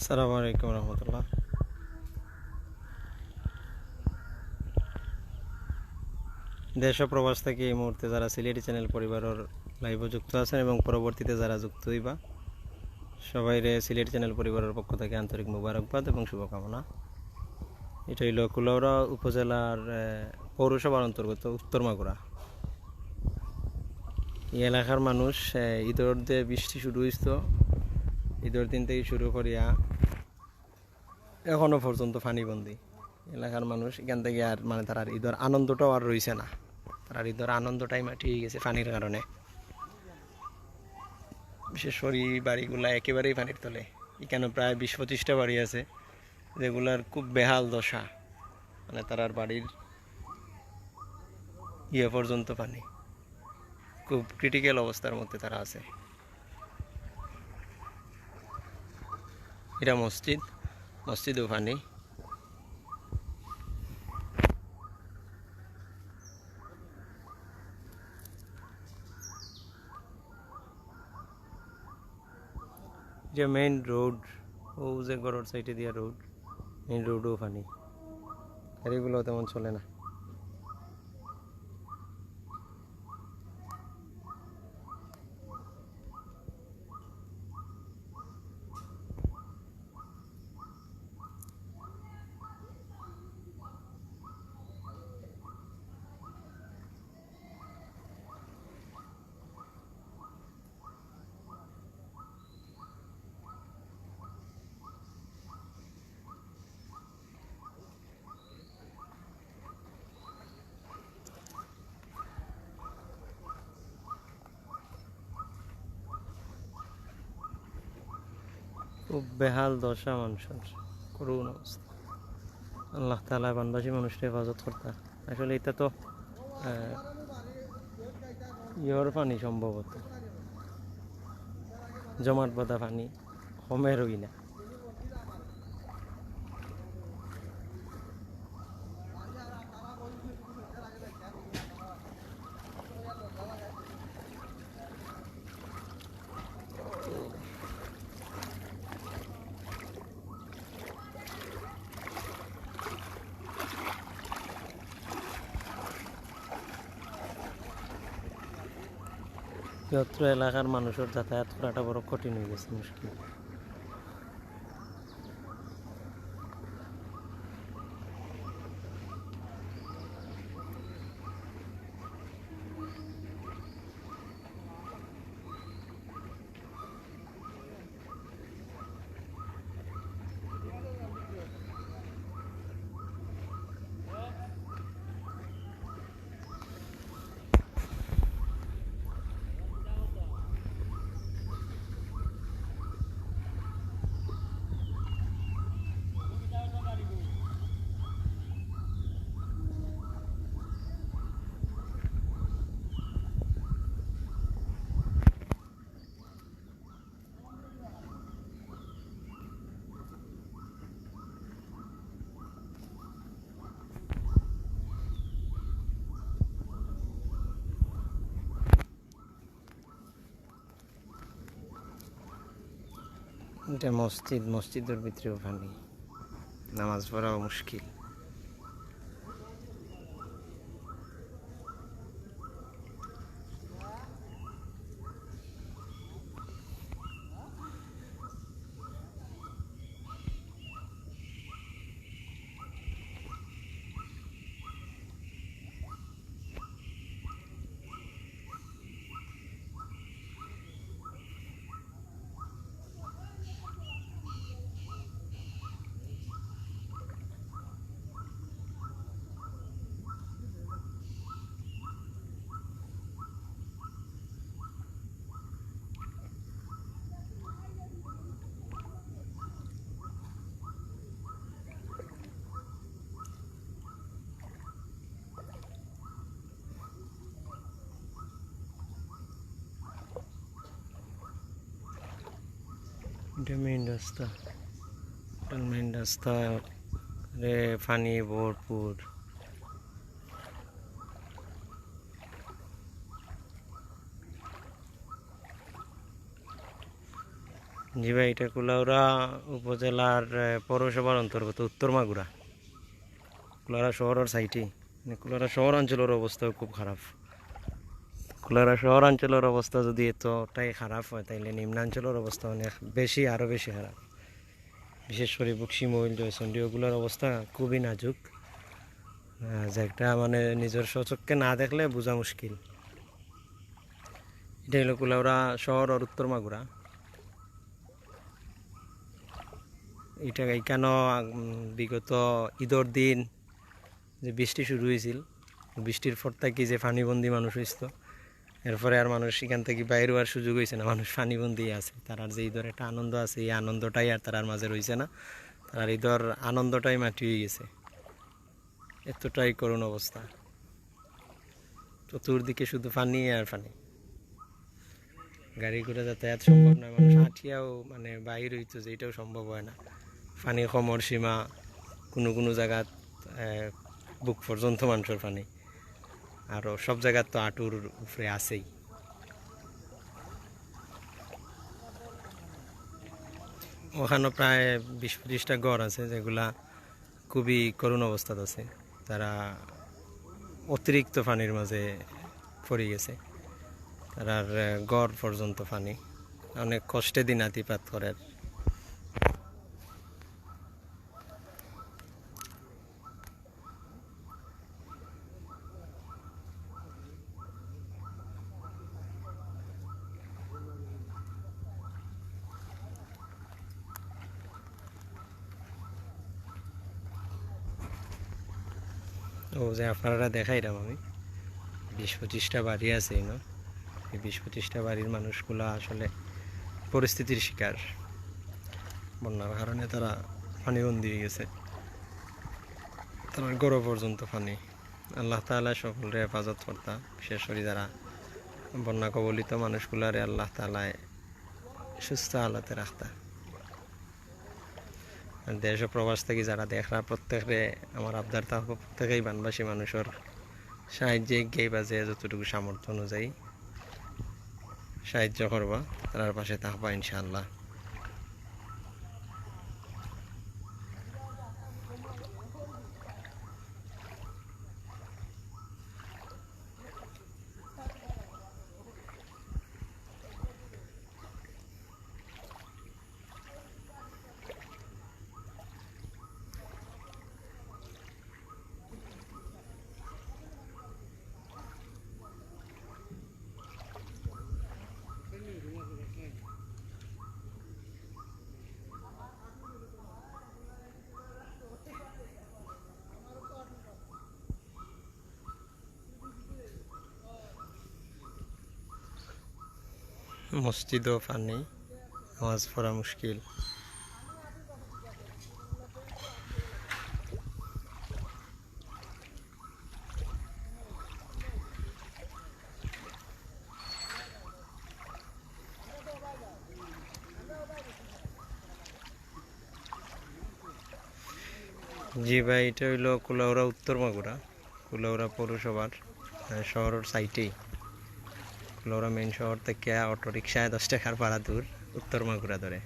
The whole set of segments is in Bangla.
আসসালামু আলাইকুম রহমতুল্লাহ। দেশ প্রবাস থেকে এই মুহূর্তে যারা সিলেটি চ্যানেল পরিবারের লাইভে যুক্ত আছেন এবং পরবর্তীতে যারা যুক্ত হইবা সবাইরে সিলেটি চ্যানেল পরিবারের পক্ষ থেকে আন্তরিক মুবারকবাদ এবং শুভকামনা। এটা হইল কুলাউড়া উপজেলার পৌরসভার অন্তর্গত উত্তর মাগুরা। এই এলাকার মানুষ ঈদের বৃষ্টি শুরু হয়েছিল ঈদের দিন থেকে শুরু করিয়া এখনও পর্যন্ত ফানিবন্দি এলাকার মানুষ এখান থেকে আর মানে তার ঈদের আনন্দটাও আর রইছে না। তার ঈদের আনন্দটাই মাটিয়ে গেছে পানির কারণে। বিশেষ করে এই বাড়িগুলা একেবারেই পানির তলে। এখানে প্রায় বিশ পঁচিশটা বাড়ি আছে, যেগুলার খুব বেহাল দশা। মানে তার আর বাড়ির ইয়ে পর্যন্ত পানি খুব ক্রিটিক্যাল অবস্থার মধ্যে তারা আছে। এটা মসজিদ মসজিদও পানি যে মেইন রোড ও যে গড়ের সাইডে দিয়া রোড মেইন রোডও পানি গাড়িগুলো তেমন চলে না। খুব বেহাল দশা মানুষের, করুণ অবস্থা। আল্লাহ তালা বানবাসী মানুষের হেফাজত করতা। আসলে এটা তো ইয়র পানি সম্ভবত। জমাট বাঁধা পানি কমেরই না যত্র এলাকার মানুষের যাতায়াত করাটা বড় কঠিন হয়ে গেছে মুশকিল। এটা মসজিদ মসজিদের ভিতরেও পানি নামাজ পড়াও মুশকিল। এটা মেইন রাস্তা। এটা মেইন রাস্তা, রে পানি ভরপুর জি ভাই, এটা কুলাউড়া উপজেলার পৌরসভার অন্তর্গত উত্তর মাগুরা। কুলাউড়া শহরের সাইটে মানে কুলাউড়া শহর অঞ্চলের অবস্থাও খুব খারাপ। কুলাউড়া শহর অঞ্চলের অবস্থা যদি এতটাই খারাপ হয়, তাইলে নিম্নাঞ্চলের অবস্থা অনেক বেশি আরও বেশি খারাপ। বিশেষ করে বক্সি, মহিল জয়চন্ডী ওগুলোর অবস্থা খুবই নাজুক। যেটা মানে নিজের সচক্ষে না দেখলে বোঝা মুশকিল। এটা হলো কুলাউড়া শহর আর উত্তর মাগুরা। এটা এইখানো বিগত ঈদর দিন যে বৃষ্টি শুরু হয়েছিল, বৃষ্টির পর থেকে যে পানিবন্দি মানুষ হয়েছিল এরপরে আর মানুষ এখান থেকে বাইরে হওয়ার সুযোগ হয়েছে না। মানুষ পানিবন্দি আছে। তার যে ঈদের একটা আনন্দ আছে, এই আনন্দটাই আর তার মাঝে রয়েছে না। তার ঈদর আনন্দটাই মাটি হয়ে গেছে। এতটাই করুণ অবস্থা। চতুর্দিকে শুধু পানি আর পানি। গাড়ি ঘোড়া যাতায়াত সম্ভব নয় মানুষ হাঁটিয়াও মানে বাইর হইতো যে এটাও সম্ভব হয় না। পানি কমর সীমা, কোনো কোনো জায়গাত বুক পর্যন্ত মানুষের পানি। আর সব জায়গার তো আটুর উপরে আছেই। ওখানে প্রায় বিশ পঁচিশটা গড় আছে যেগুলা খুবই করুণ অবস্থাত আছে। তারা অতিরিক্ত পানির মাঝে পড়ে গেছে। তার গড় পর্যন্ত পানি। অনেক কষ্টে দিন আতিপাত করে ও যে আপনারা দেখাইলাম আমি। বিশ পঁচিশটা বাড়ি আছে না এই বিশ পঁচিশটা বাড়ির মানুষগুলো আসলে পরিস্থিতির শিকার। বন্যার কারণে তারা পানি পানিবন্দি হয়ে গেছে। তারা গড় পর্যন্ত পানি। আল্লাহ তালা সকলরে হেফাজত করতা। বিশেষ করে যারা বন্যা কবলিত মানুষগুলারে আল্লাহ তালায় সুস্থ হালাতে রাখতা। দেশ প্রবাস থেকে যারা দেখরা প্রত্যেকে আমার আবদার থাকব প্রত্যেকেই বানবাসী মানুষের সাহায্যে গেই বাজে যতটুকু সামর্থ্য অনুযায়ী সাহায্য করবা, তার পাশে থাকবা ইনশাআল্লাহ। মসজিদও পানি নামাজ পড়া মুশকিল। জি ভাই, এটা হইল কুলাউড়া, উত্তর মাগুরা, কুলাউড়া পৌরসভার শহরের সাইটেই কুলাউড়া মেইন শহর থেকে অটো রিক্সায় দশ টাকার ভাড়া দূর, উত্তর মাগুরা ধরে।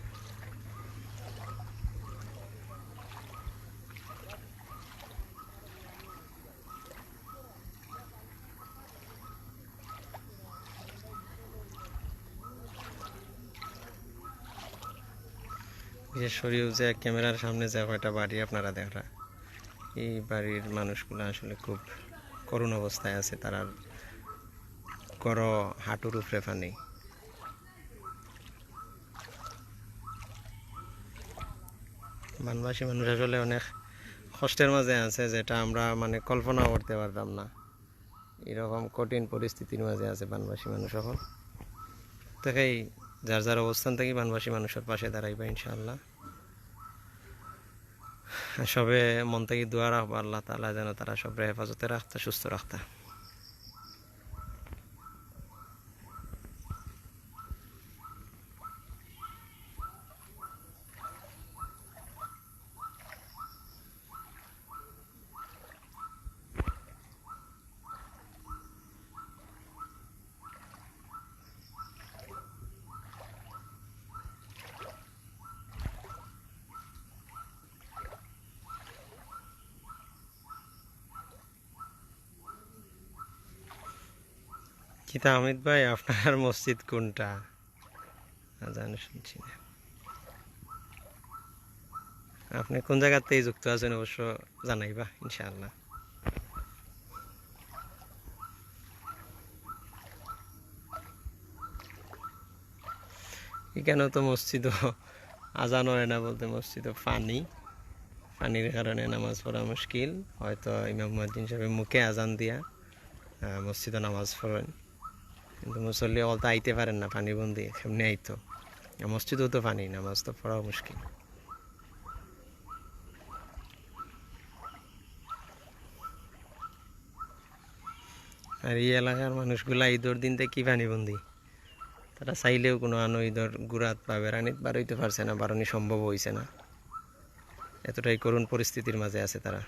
বিশেষ যে ক্যামেরার সামনে যে কয়টা বাড়ি আপনারা দেখা এই বাড়ির মানুষগুলো আসলে খুব করুণ অবস্থায় আছে, তারা কর হাঁটুর উপরে পানি। বানবাসী মানুষ আসলে অনেক কষ্টের মাঝে আছে যেটা আমরা মানে কল্পনা করতে পারতাম না। এরকম কঠিন পরিস্থিতির মাঝে আছে বানবাসী মানুষ এখন থেকেই যার যার অবস্থান থেকে বানবাসী মানুষের পাশে দাঁড়াইবা ইনশাআল্লাহ। সবে মন থেকে দোয়া রাখব, আল্লাহ তালা যেন তারা সব হেফাজতে রাখতে, সুস্থ রাখতে। কিতা আহমেদ ভাই, আপনার মসজিদ কোনটা? আজান শুনছি না। আপনি কোন জায়গাতেই যুক্ত আছেন অবশ্য জানাইবা ইনশাআল্লাহ। এখানেও তো মসজিদ আজান হয় না বলতে মসজিদ পানি পানির কারণে নামাজ পড়া মুশকিল। হয়তো ইমাম মুয়াজ্জিন সাহেব মুখে আজান দিয়া মসজিদে নামাজ পড়েন। কিন্তু মুসল্লি অল তো আইতে পারেন না, পানি বন্দি কেমনি আইতো। মসজিদেও তো পানি, নামাজ তো পড়াও মুশকিল। আর এই এলাকার মানুষগুলা ঈদর দিনতে কি পানি বন্দি? তারা চাইলেও কোনো আনো ঈদর গুড়াত বা বেড়ানিত বার হইতে পারছে না বারণি সম্ভব হয়েছে না। এতটাই করুণ পরিস্থিতির মাঝে আছে তারা।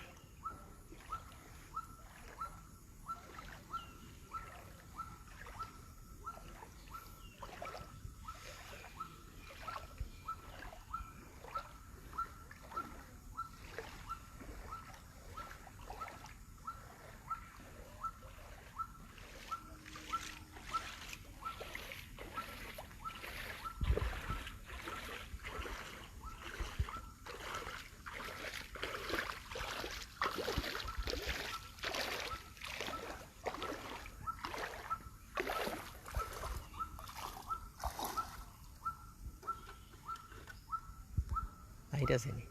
লাইট আছে নি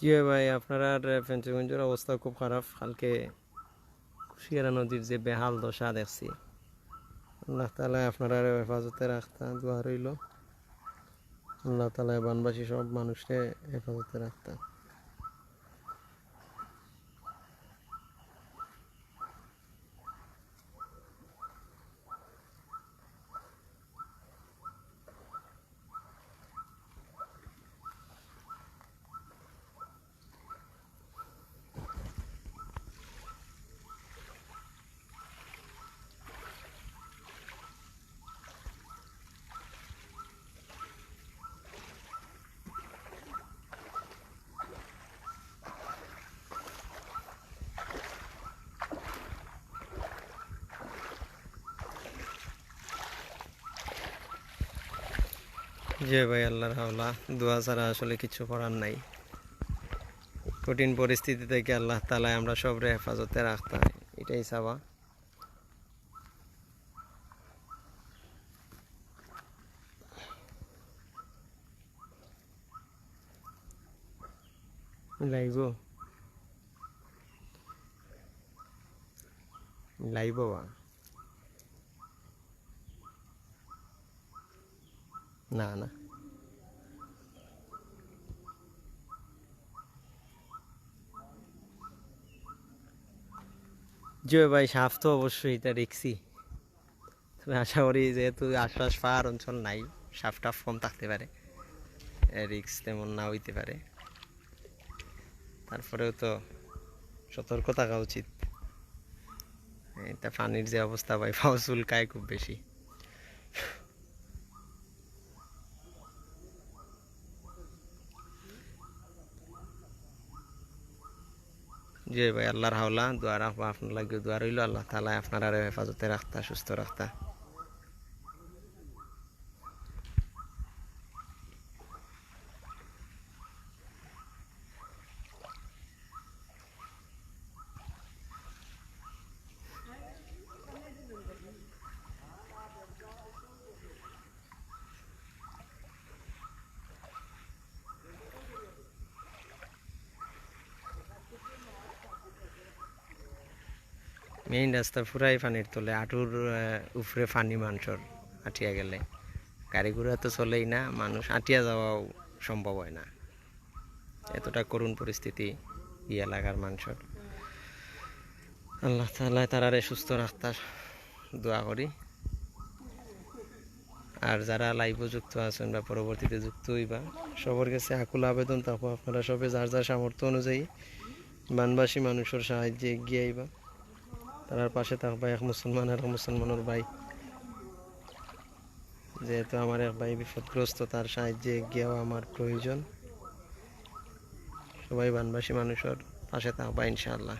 জি ভাই, আপনার পেঞ্চগঞ্জের অবস্থা খুব খারাপ। কালকে কুশিয়ারা নদীর যে বেহাল দশা দেখছি। আল্লাহ তালা আপনারা হেফাজতে রাখতা, দোয়া রইল। আল্লাহ তালা বানবাসী সব মানুষকে হেফাজতে রাখতা। জি ভাই আল্লাহর হাওলা, দোয়া ছাড়া আসলে কিছু করার নাই। কঠিন পরিস্থিতি থেকে আল্লাহ তালায় আমরা সবরে হেফাজতে রাখতাম এটাই চাওয়া। লাইব। লাইব বা? না না। জি ভাই সাপ তো অবশ্যই, এটা দেখছি তবে আশা করি যেহেতু আশপাশ পাহাড় অঞ্চল নাই সাপ টাফ কম থাকতে পারে। রিক্স তেমন না হইতে পারে। তারপরেও তো সতর্ক থাকা উচিত। এটা পানির যে অবস্থা ভাই পাও চুলকায় খুব বেশি। জি ভাই আল্লাহর হাওলা, দোয়া রাখব, আপনার লাগে দোয়া রইল। আল্লাহ তালা আপনার হেফাজতে রাখতা, সুস্থ রাখতা। মেইন রাস্তা পুরাই পানির তোলে, আটুর উপরে পানি মানুষের আটিয়া গেলে। গাড়ি ঘোড়া তো চলেই না, মানুষ আটিয়া যাওয়াও সম্ভব হয় না। এতটা করুণ পরিস্থিতি এই এলাকার মানুষের আল্লাহ তালা তারারে সুস্থ রাখতার, দোয়া করি। আর যারা লাইভও যুক্ত আছেন বা পরবর্তীতে যুক্ত হইবা, সবার কাছে আকুল আবেদন থাকব। আপনারা সবে যার যার সামর্থ্য অনুযায়ী বানবাসী মানুষের সাহায্যে এগিয়ে আইবা। তার পাশে থাকবা এক মুসলমান আর মুসলমানের ভাই। যেহেতু আমার এক ভাই বিপদগ্রস্ত, তার সাহায্যে গিয়েও আমার প্রয়োজন। সবাই বানবাসী মানুষের পাশে থাকবা, ইনশাআল্লাহ।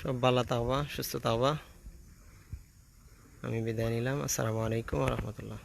সব ভালো থাকবা সুস্থ থাকবা। আমি বিদায় নিলাম। আসসালামু আলাইকুম রহমতুল্লাহ।